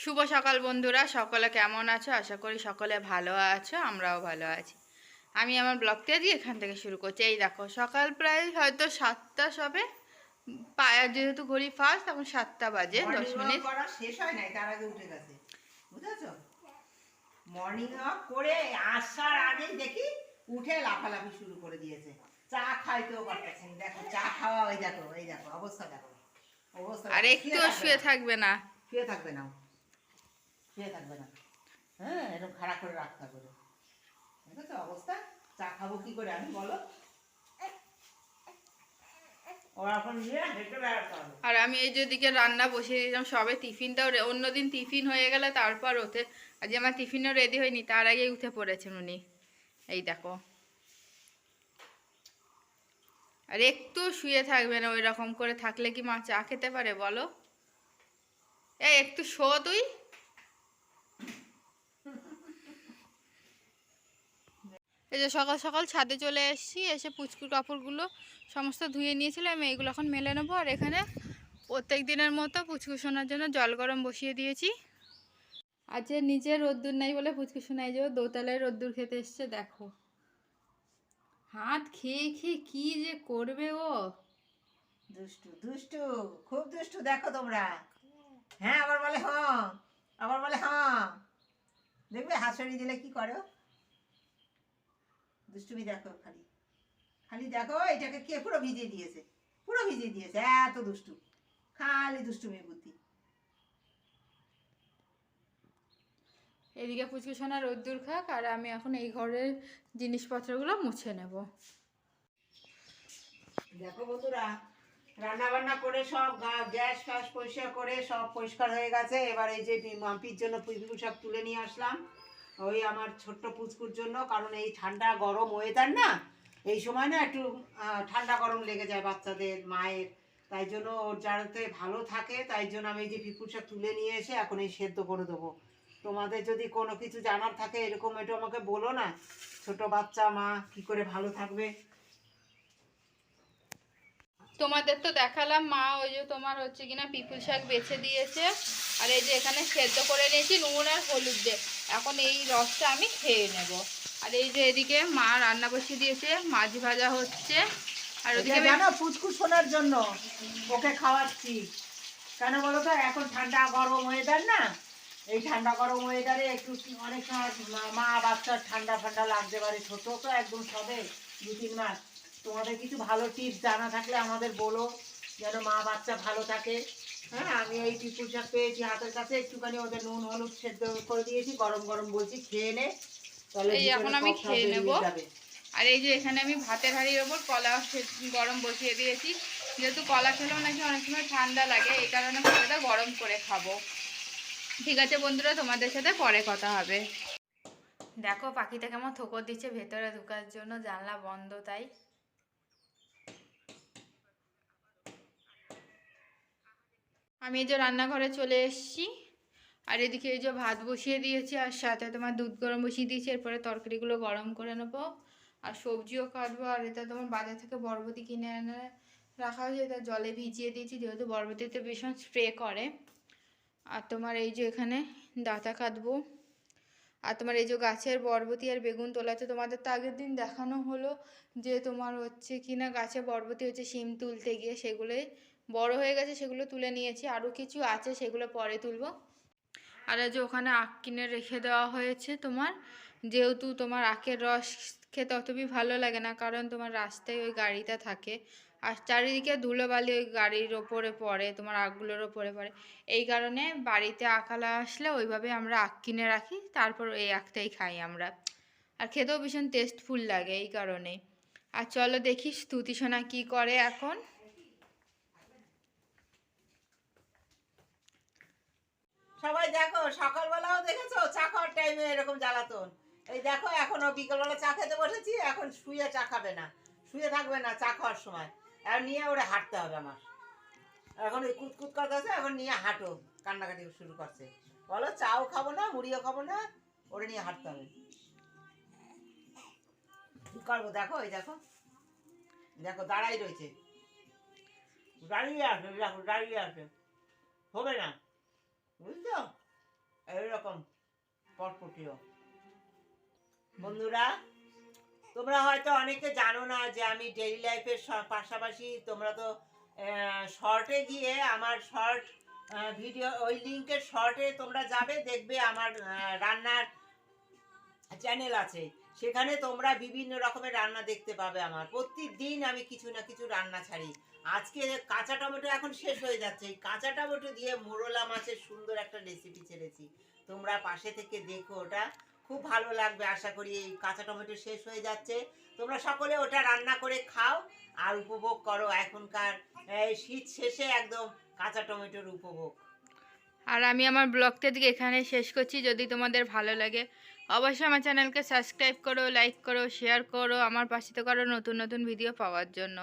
শুভ সকাল বন্ধুরা সকলে কেমন আছো? আশা করি সকলে ভালো আছো আমরাও ভালো আছি। আমি আমার ব্লগটা দিয়ে এখান থেকে শুরু করছি। এই দেখো সকাল প্রায় হয়তো সাতটা সবে। পায়া যেহেতু ঘড়ি ফার্স্ট এখন সাতটা বাজে দশ মিনিট। শেষ হয় নাই তার আগে উঠে গেছে। বুঝেছ? মর্নিং ওয়াক করে আসার আগেই দেখি উঠে লাফালাফি শুরু করে দিয়েছে। চা খাইতেও পারতেছে দেখো চা খাওয়া ওই দেখো এই দেখো অবস্থা দেখো। অবস্থা আর দেখো। একটু শুয়ে। থাকবে না। শুয়ে থাকবে না শুয়ে থাকবে না। হ্যাঁ এরকম খাড়া করে রাখতে হবে দেখেছ অবস্থা। চা খাব কি করে আমি, বলো? আর আমি এই যেদিকে রান্না বসিয়ে দিলাম, সবে টিফিনটাও অন্যদিন টিফিন হয়ে গেলে তারপর ওতে আজ আমার টিফিনও রেডি হয়নি, তার আগেই উঠে পড়েছেন উনি। এই দেখো। আর একটু শুয়ে থাকবে না ওই রকম করে, থাকলে কি মা চা খেতে পারে, বলো? এই একটু শো তুই। এই যে সকাল সকাল ছাদে চলে এসেছি, এসে পুচকুর কাপড়গুলো সমস্ত ধুয়ে নিয়েছিলাম এইগুলো এখন মেলে নেব। আর এখানে প্রত্যেক দিনের মতো পুচকু শোনার জন্য জল গরম বসিয়ে দিয়েছি। আজকে নিজের রোদ্দুর নাই বলে পুচকু শোনাই যে ও দোতলায় রোদ্দুর খেতে এসছে, দেখো। হাত খেয়ে খেয়ে কি যে করবে ও? দুষ্টু দুষ্টু, খুব দুষ্টু, দেখো তোমরা। হ্যাঁ আবার বলে হ্যাঁ আবার বলে হ্যাঁ দেখবে হাসড়ি দিলে কি করো? দুষ্টুমি দেখো খালি। খালি দেখো এটাকে কে পুরো ভিজিয়ে দিয়েছে। পুরো ভিজিয়ে দিয়েছে এত দুষ্টু। খালি দুষ্টুমি বুদ্ধি। এদিকে পুচকু সোনা রোদ্দুর খাক আর আমি এখন এই ঘরের জিনিসপত্রগুলো মুছে নেব। দেখো বন্ধুরা রান্না বান্না করে সব গ্যাস ফ্যাস পরিষ্কার করে সব পরিষ্কার হয়ে গেছে। এবার এই যে মাম্পির জন্য পুচকু সব তুলে নিয়ে আসলাম। ওই আমার ছোট্ট পুচকুর জন্য, কারণ এই ঠান্ডা গরম ওয়েদার না, এই সময় না একটু ঠান্ডা গরম লেগে যায় বাচ্চাদের, মায়ের। তাই জন্য ওর যাতে ভালো থাকে, তাই জন্য আমি এই যে পিপুর তুলে নিয়ে এসে এখন এই সেদ্ধ করে দেবো। তোমাদের যদি কোনো কিছু জানার থাকে, এরকম একটু আমাকে বলো না, ছোট বাচ্চা, মা কি করে ভালো থাকবে? তোমাদের তো দেখালাম মা ওই যে তোমার হচ্ছে কিনা পিপুল শাক বেছে দিয়েছে। আর এই যে এখানে সেদ্ধ করে নিয়েছি নুন আর হলুদ দিয়ে। এখন এই রসটা আমি খেয়ে নেব। আর এই যে এদিকে মা রান্না বসিয়ে দিয়েছে মাছ ভাজা হচ্ছে। আর ওদিকে জানো পুচকু শোনার জন্য ওকে খাওয়াচ্ছি। কেন বলো তো এখন ঠান্ডা গরম ওয়েদার না? এই ঠান্ডা গরম ওয়েদারে একটু অনেক সময় মা- মা বাচ্চার ঠান্ডা ঠান্ডা লাগতে পারে ছোটো তো একদম সবে দু তিন মাস। তোমাদের কিছু ভালো টিপস জানা থাকলে আমাদের বলো যেন মা বাচ্চা ভালো থাকে। হ্যাঁ আমি এই টিপুর শাক পেয়েছি হাতের কাছে একটুখানি ওদের নুন হলুদ সেদ্ধ করে দিয়েছি গরম গরম বলছি খেয়ে নে তাহলে এই এখন আমি খেয়ে নেব। আর এই যে এখানে আমি ভাতের হাঁড়ির ওপর কলা গরম বসিয়ে দিয়েছি। যেহেতু কলা খেলেও নাকি অনেক সময় ঠান্ডা লাগে এই কারণে কলাটা গরম করে খাব। ঠিক আছে বন্ধুরা তোমাদের সাথে পরে কথা হবে। দেখো পাখিটা কেমন থোকর দিচ্ছে ভেতরে ঢোকার জন্য জানলা বন্ধ তাই। আমি এই যে রান্নাঘরে চলে এসেছি। আর এদিকে এই যে ভাত বসিয়ে দিয়েছি, আর সাথে তোমার দুধ গরম বসিয়ে দিয়েছি, এরপরে তরকারিগুলো গরম করে নেব। আর সবজিও কাটবো, আর এটা তোমার বাজার থেকে বরবতি কিনে এনে রাখা হয়েছে, এটা জলে ভিজিয়ে দিয়েছি, যেহেতু বরবতিতে ভীষণ স্প্রে করে। আর তোমার এই যে এখানে ডাঁটা কাটবো। আর তোমার এই যে গাছের বরবতি আর বেগুন তোলাতে তোমাদের তো আগের দিন দেখানো হলো যে তোমার হচ্ছে কি না গাছে বরবতি হচ্ছে শিম তুলতে গিয়ে সেগুলোই বড় হয়ে গেছে সেগুলো তুলে নিয়েছি। আরও কিছু আছে সেগুলো পরে তুলব। আর যে ওখানে আখ কিনে রেখে দেওয়া হয়েছে তোমার। যেহেতু তোমার আখের রস খেতে অতবি ভালো লাগে না, কারণ তোমার রাস্তায় ওই গাড়িটা থাকে। আর চারিদিকে ধুলোবালি ওই গাড়ির ওপরে পড়ে, তোমার আখগুলোর ওপরে পড়ে। এই কারণে বাড়িতে আখালা আসলে ওইভাবে আমরা আখ কিনে রাখি, তারপর এই আখটাই খাই আমরা। আর খেতেও ভীষণ টেস্টফুল লাগে এই কারণে। আর চলো দেখি স্তুতি সোনা কী করে এখন। সবাই দেখো, সকালবেলাও দেখেছ? চা খাওয়ার টাইমে এরকম জ্বালাতন। এই দেখো, এখনও বিকেলবেলা চা খেতে বসেছি, এখন শুয়ে চা খাবে না। শুয়ে থাকবে না চা খাওয়ার সময়। আর নিয়ে ওরা হাঁটতে হবে আমার। এখন ওই কুতকুত করতেছে এখন নিয়ে হাঁটো। কান্নাকাটি শুরু করছে। বলো, চাও খাব না, মুড়িও খাব না, ওরে নিয়ে হাঁটতে হবে। কি করব দেখো, এই দেখো। দেখো, দাঁড়াই রয়েছে। দাঁড়িয়ে আছে, দেখো, দাঁড়িয়ে আছে। হবে না? পটপটিও বন্ধুরা, তোমরা হয়তো অনেকে জানো না যে আমি ডেইলি লাইফের পাশাপাশি তোমরা তো শর্টে গিয়ে আমার শর্ট ভিডিও ওই লিঙ্কের শর্টে তোমরা যাবে, দেখবে আমার রান্নার চ্যানেল আছে। সেখানে তোমরা বিভিন্ন রকমের রান্না দেখতে পাবে আমার। প্রতিদিন আমি কিছু না কিছু রান্না ছাড়ি। আজকে কাঁচা টমেটো এখন শেষ হয়ে যাচ্ছে। এই কাঁচা টমেটো দিয়ে মোরলা মাছের সুন্দর একটা রেসিপি ছেড়েছি। তোমরা পাশে থেকে দেখো, ওটা খুব ভালো লাগবে, আশা করি এই কাঁচা টমেটো শেষ হয়ে যাচ্ছে। তোমরা সকলে ওটা রান্না করে খাও আর উপভোগ করো, এখনকার শীত শেষে একদম কাঁচা টমেটোর উপভোগ। আর আমি আমার ব্লগটা দিকে এখানে শেষ করছি, যদি তোমাদের ভালো লাগে, অবশ্যই আমার চ্যানেলকে সাবস্ক্রাইব করো, লাইক করো, শেয়ার করো, আমার পাশে তো করো নতুন নতুন ভিডিও পাওয়ার জন্য।